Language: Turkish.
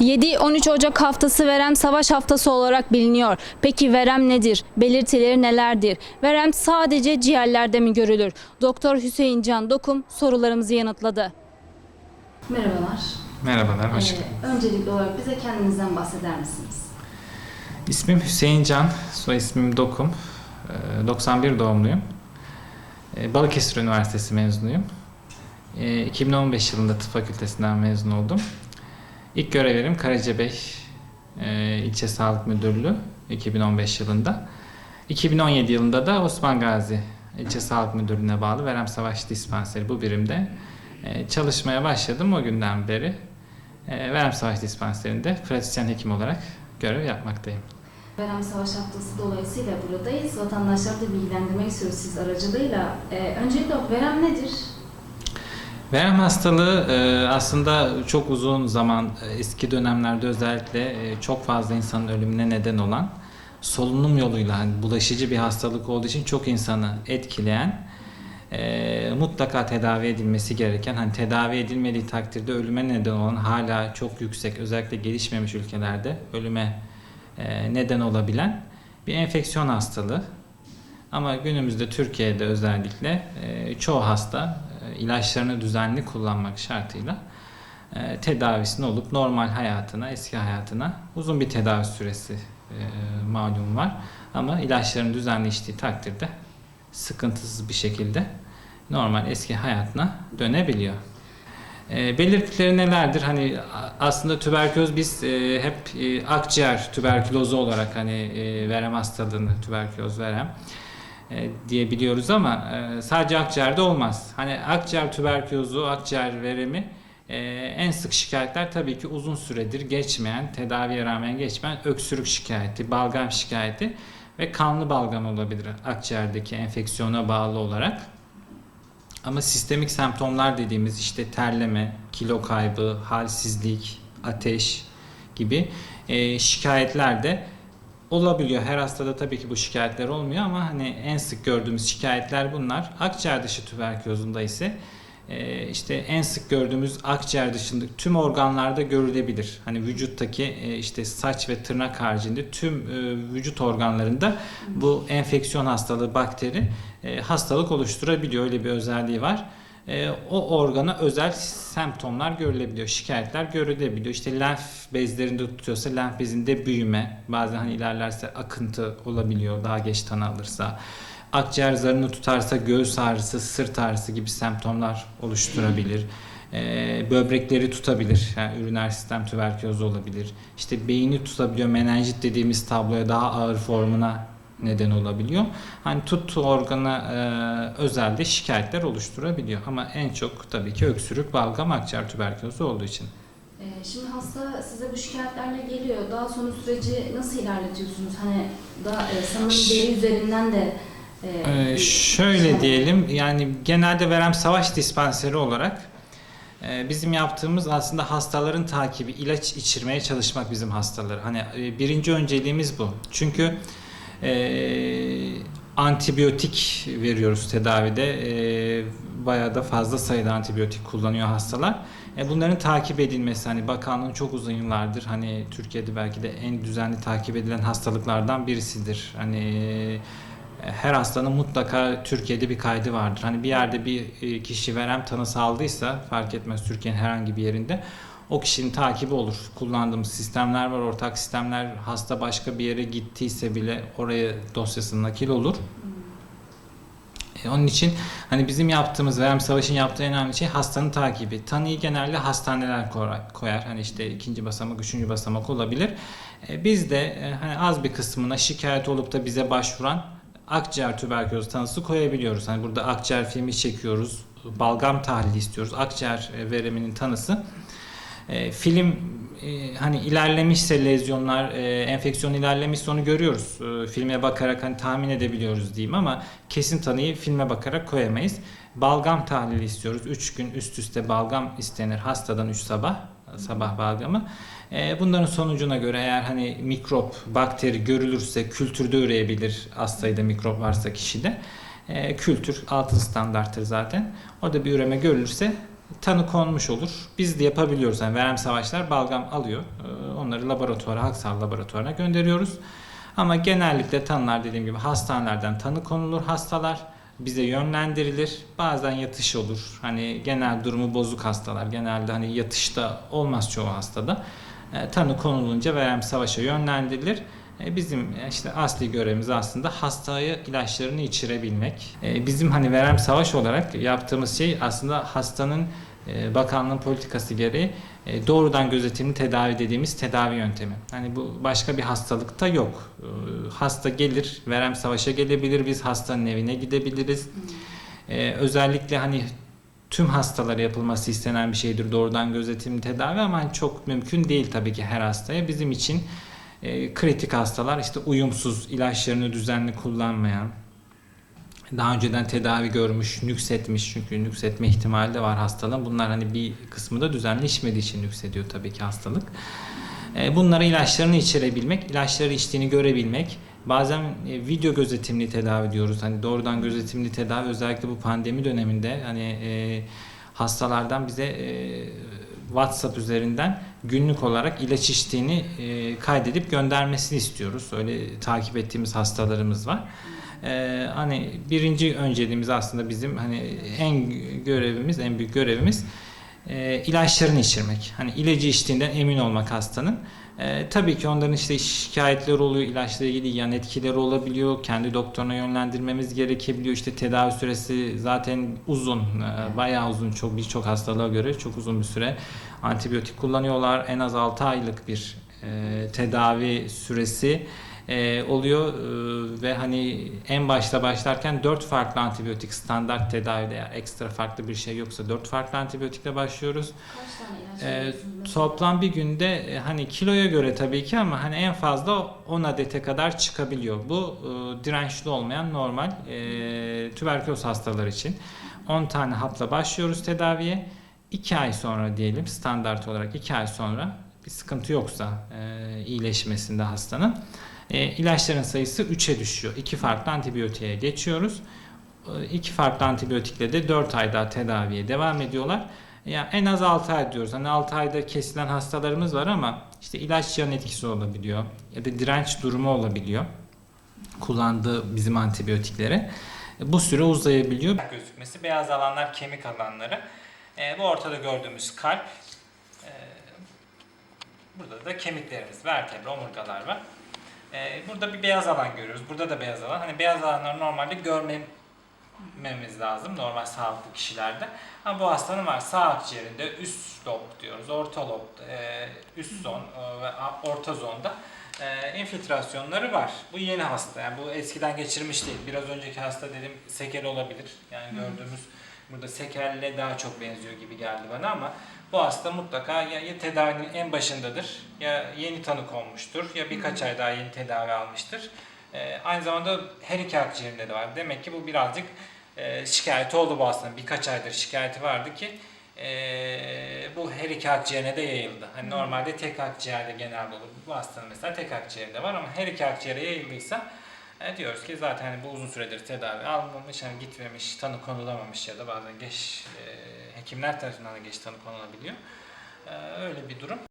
7-13 Ocak haftası verem savaş haftası olarak biliniyor. Peki verem nedir? Belirtileri nelerdir? Verem sadece ciğerlerde mi görülür? Doktor Hüseyin Can Dokum sorularımızı yanıtladı. Merhabalar. Merhabalar, hoş Ee, öncelikli olarak bize kendinizden bahseder misiniz? İsmim Hüseyin Can, soy ismim Dokum. Ee, 91 doğumluyum. Ee, Balıkesir Üniversitesi mezunuyum. Ee, 2015 yılında tıp fakültesinden mezun oldum. İlk görevlerim Karacabey e, İlçe Sağlık Müdürlüğü 2015 yılında. 2017 yılında da Osman Gazi İlçe Sağlık Müdürlüğü'ne bağlı Verem Savaş Dispanseri bu birimde e, çalışmaya başladım o günden beri. E, Verem Savaş Dispanseri'nde pratisyen hekim olarak görev yapmaktayım. Verem Savaş Haftası dolayısıyla buradayız. Vatandaşları da bilgilendirmek istiyoruz siz aracılığıyla. Ee, öncelikle verem nedir? Verem hastalığı e, aslında çok uzun zaman e, eski dönemlerde özellikle e, çok fazla insanın ölümüne neden olan solunum yoluyla hani bulaşıcı bir hastalık olduğu için çok insanı etkileyen e, mutlaka tedavi edilmesi gereken hani tedavi edilmediği takdirde ölüme neden olan hala çok yüksek özellikle gelişmemiş ülkelerde ölüme e, neden olabilen bir enfeksiyon hastalığı. Ama günümüzde Türkiye'de özellikle e, çoğu hasta e, ilaçlarını düzenli kullanmak şartıyla e, tedavisini olup normal hayatına, eski hayatına uzun bir tedavi süresi e, malum var. Ama ilaçlarını düzenli içtiği takdirde sıkıntısız bir şekilde normal eski hayatına dönebiliyor. E, belirtileri nelerdir? Hani aslında tüberküloz biz e, hep e, akciğer tüberkülozu olarak hani e, verem hastalığını tüberküloz verem e, diyebiliyoruz ama e, sadece akciğerde olmaz. Hani akciğer tüberkülozu, akciğer veremi e, en sık şikayetler tabii ki uzun süredir geçmeyen, tedaviye rağmen geçmeyen öksürük şikayeti, balgam şikayeti ve kanlı balgam olabilir akciğerdeki enfeksiyona bağlı olarak. Ama sistemik semptomlar dediğimiz işte terleme, kilo kaybı, halsizlik, ateş gibi e, şikayetler de olabiliyor. Her hastada tabii ki bu şikayetler olmuyor ama hani en sık gördüğümüz şikayetler bunlar. Akciğer dışı tüberkülozunda ise işte en sık gördüğümüz akciğer dışında tüm organlarda görülebilir. Hani vücuttaki e, işte saç ve tırnak haricinde tüm e, vücut organlarında bu enfeksiyon hastalığı bakteri e, hastalık oluşturabiliyor. Öyle bir özelliği var. O organa özel semptomlar görülebiliyor, şikayetler görülebiliyor. İşte lenf bezlerinde tutuyorsa lenf bezinde büyüme, bazen hani ilerlerse akıntı olabiliyor daha geç tanı alırsa. Akciğer zarını tutarsa göğüs ağrısı, sırt ağrısı gibi semptomlar oluşturabilir. E, böbrekleri tutabilir, yani üriner sistem tüberkülozu olabilir. İşte beyni tutabiliyor, menenjit dediğimiz tabloya daha ağır formuna neden olabiliyor. Hani tuttuğu organa e, özelde şikayetler oluşturabiliyor. Ama en çok tabii ki öksürük, balgam, akciğer tüberkülozu olduğu için. Ee, şimdi hasta size bu şikayetlerle geliyor. Daha sonra süreci nasıl ilerletiyorsunuz? Hani daha e, sanırım deri üzerinden de Ee, bir- şöyle diyelim yani genelde verem savaş dispanseri olarak e, bizim yaptığımız aslında hastaların takibi, ilaç içirmeye çalışmak bizim hastaları. Hani e, birinci önceliğimiz bu. Çünkü e, antibiyotik veriyoruz tedavide. E, bayağı da fazla sayıda antibiyotik kullanıyor hastalar. E, bunların takip edilmesi hani bakanlığın çok uzun yıllardır hani Türkiye'de belki de en düzenli takip edilen hastalıklardan birisidir. Hani her hastanın mutlaka Türkiye'de bir kaydı vardır. Hani bir yerde bir e, kişi verem tanısı aldıysa fark etmez Türkiye'nin herhangi bir yerinde o kişinin takibi olur. Kullandığımız sistemler var, ortak sistemler. Hasta başka bir yere gittiyse bile oraya dosyası nakil olur. E, onun için hani bizim yaptığımız, Verem Savaş'ın yaptığı en önemli şey hastanın takibi. Tanıyı genelde hastaneler koyar. Hani işte ikinci basamak, üçüncü basamak olabilir. E, biz de e, hani az bir kısmına şikayet olup da bize başvuran akciğer tüberkülozu tanısı koyabiliyoruz. Hani burada akciğer filmi çekiyoruz, balgam tahlili istiyoruz, akciğer e, vereminin tanısı. E, film e, hani ilerlemişse lezyonlar, e, enfeksiyon ilerlemişse onu görüyoruz. E, filme bakarak hani tahmin edebiliyoruz diyeyim ama kesin tanıyı filme bakarak koyamayız. Balgam tahlili istiyoruz. 3 gün üst üste balgam istenir hastadan 3 sabah sabah balgamı. E, bunların sonucuna göre eğer hani mikrop, bakteri görülürse kültürde üreyebilir az sayıda mikrop varsa kişide. e, kültür altın standarttır zaten. Orada bir üreme görülürse tanı konmuş olur. Biz de yapabiliyoruz. Yani verem savaşlar balgam alıyor. E, onları laboratuvara, halk sağlığı laboratuvarına gönderiyoruz. Ama genellikle tanılar dediğim gibi hastanelerden tanı konulur hastalar. Bize yönlendirilir. Bazen yatış olur. Hani genel durumu bozuk hastalar. Genelde hani yatışta olmaz çoğu hastada. E, tanı konulunca verem savaşa yönlendirilir. E, Bizim işte asli görevimiz aslında hastaya ilaçlarını içirebilmek. E, Bizim hani verem savaş olarak yaptığımız şey aslında hastanın e, bakanlığın politikası gereği e, doğrudan gözetimli tedavi dediğimiz tedavi yöntemi. Hani bu başka bir hastalıkta yok. E, Hasta gelir, verem savaşa gelebilir, biz hastanın evine gidebiliriz. E, Özellikle hani tüm hastalara yapılması istenen bir şeydir doğrudan gözetimli tedavi ama hani çok mümkün değil tabii ki her hastaya. Bizim için e, kritik hastalar işte uyumsuz, ilaçlarını düzenli kullanmayan, daha önceden tedavi görmüş, nüksetmiş çünkü nüksetme ihtimali de var hastalığın. Bunlar hani bir kısmı da düzenli içmediği için nüksediyor tabii ki hastalık. E, Bunlara ilaçlarını içirebilmek, ilaçları içtiğini görebilmek, bazen e, video gözetimli tedavi diyoruz. Hani doğrudan gözetimli tedavi özellikle bu pandemi döneminde hani e, hastalardan bize WhatsApp üzerinden günlük olarak ilaç içtiğini kaydedip göndermesini istiyoruz. Öyle takip ettiğimiz hastalarımız var. Ee, hani birinci önceliğimiz aslında bizim hani en görevimiz, en büyük görevimiz e, ilaçlarını içirmek. Hani ilacı içtiğinden emin olmak hastanın. Ee, tabii ki onların işte şikayetleri oluyor, ilaçla ilgili yan etkileri olabiliyor. Kendi doktoruna yönlendirmemiz gerekebiliyor. İşte tedavi süresi zaten uzun, e, bayağı uzun, çok birçok hastalığa göre çok uzun bir süre antibiyotik kullanıyorlar. En az 6 aylık bir e, tedavi süresi e, oluyor e, ve hani en başta başlarken 4 farklı antibiyotik standart tedavide eğer ekstra farklı bir şey yoksa 4 farklı antibiyotikle başlıyoruz. E, toplam bir günde e, hani kiloya göre tabii ki ama hani en fazla 10 adete kadar çıkabiliyor. Bu e, dirençli olmayan normal e, tüberküloz hastaları için. 10 tane hapla başlıyoruz tedaviye. 2 ay sonra diyelim standart olarak 2 ay sonra bir sıkıntı yoksa e, iyileşmesinde hastanın e, ilaçların sayısı 3'e düşüyor. İki farklı antibiyotiğe geçiyoruz. E, iki farklı antibiyotikle de 4 ay daha tedaviye devam ediyorlar. Ya en az 6 ay diyoruz. Hani 6 ayda kesilen hastalarımız var ama işte ilaç yan etkisi olabiliyor ya da direnç durumu olabiliyor. Kullandığı bizim antibiyotiklere. E, Bu süre uzayabiliyor. Gözükmesi beyaz alanlar kemik alanları. E, bu ortada gördüğümüz kalp. E, burada da kemiklerimiz, vertebra, omurgalar var. Ee, burada bir beyaz alan görüyoruz. Burada da beyaz alan. Hani beyaz alanları normalde görmememiz lazım normal sağlıklı kişilerde. Ama bu hastanın var sağ akciğerinde üst lob diyoruz, orta lob, e, üst zon e, ve orta zonda e, infiltrasyonları var. Bu yeni hasta. Yani bu eskiden geçirmiş değil. Biraz önceki hasta dedim sekel olabilir. Yani gördüğümüz burada sekelle daha çok benziyor gibi geldi bana ama bu hasta mutlaka ya, ya tedavinin en başındadır ya yeni tanı konmuştur ya birkaç ay daha yeni tedavi almıştır. Ee, aynı zamanda her iki akciğerinde de var. Demek ki bu birazcık e, şikayeti oldu bu hastanın. Birkaç aydır şikayeti vardı ki e, bu her iki akciğerine de yayıldı. Hani normalde tek akciğerde genelde olur. Bu hastanın mesela tek akciğerde var ama her iki akciğere yayıldıysa e, diyoruz ki zaten hani bu uzun süredir tedavi almamış, hani gitmemiş, tanı konulamamış ya da bazen geç e, hekimler tarafından da geç tanı konulabiliyor. E, öyle bir durum.